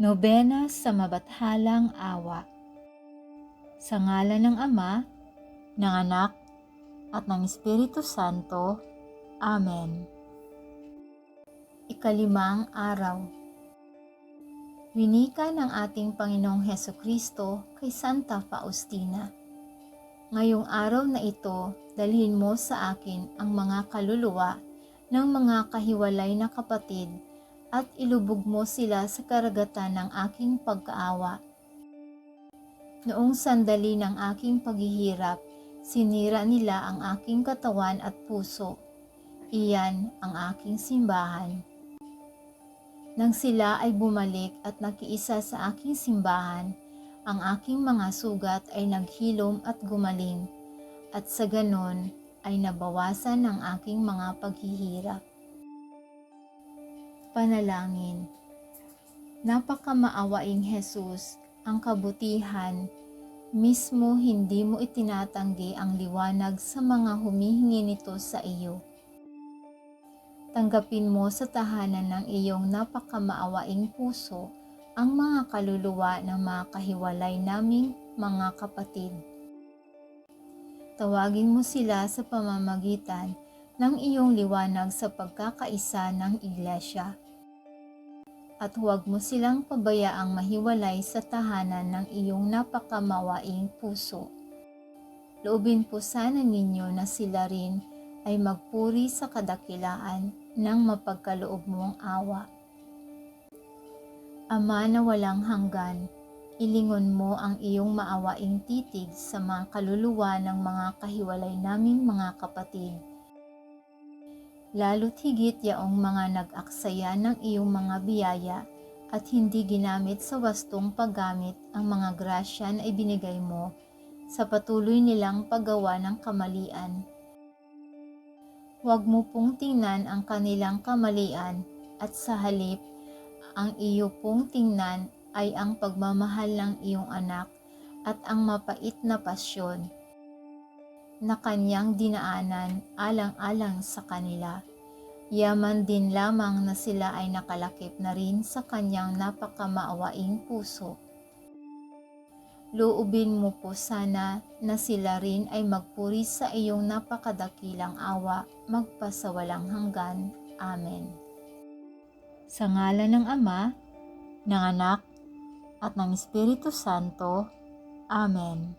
Nobena sa Mabathalang Awa Sa ngalan ng Ama, ng Anak, at ng Espiritu Santo. Amen. Ikalimang Araw Winika ng ating Panginoong Heso Kristo kay Santa Faustina. Ngayong araw na ito, dalhin mo sa akin ang mga kaluluwa ng mga kahiwalay na kapatid at ilubog mo sila sa karagatan ng aking pagkaawa. Noong sandali ng aking paghihirap, sinira nila ang aking katawan at puso. Iyan ang aking simbahan. Nang sila ay bumalik at nakiisa sa aking simbahan, ang aking mga sugat ay naghilom at gumaling, at sa ganon ay nabawasan ang aking mga paghihirap. Panalangin Napakamaawaing Jesus, ang kabutihan, mismo hindi mo itinatanggi ang liwanag sa mga humihingi nito sa iyo. Tanggapin mo sa tahanan ng iyong napakamaawaing puso ang mga kaluluwa ng mga kahiwalay naming mga kapatid. Tawagin mo sila sa pamamagitan ng iyong liwanag sa pagkakaisa ng iglesia. At huwag mo silang pabayaang mahiwalay sa tahanan ng iyong napakamawaing puso. Loobin po sana ninyo na sila rin ay magpuri sa kadakilaan ng mapagkaloob mong awa. Ama na walang hanggan, ilingon mo ang iyong maawaing titig sa mga kaluluwa ng mga kahiwalay naming mga kapatid. Lalo't higit yaong mga nag-aksaya ng iyong mga biyaya at hindi ginamit sa wastong paggamit ang mga grasya na ibinigay mo sa patuloy nilang paggawa ng kamalian. Huwag mo pong tingnan ang kanilang kamalian at sa halip ang iyo pong tingnan ay ang pagmamahal ng iyong anak at ang mapait na pasyon na kanyang dinaanan alang-alang sa kanila. Yaman din lamang na sila ay nakalakip na rin sa kanyang napakamaawaing puso. Loobin mo po sana na sila rin ay magpuri sa iyong napakadakilang awa magpasawalang hanggan. Amen. Sa ngalan ng Ama, ng Anak, at ng Espiritu Santo. Amen.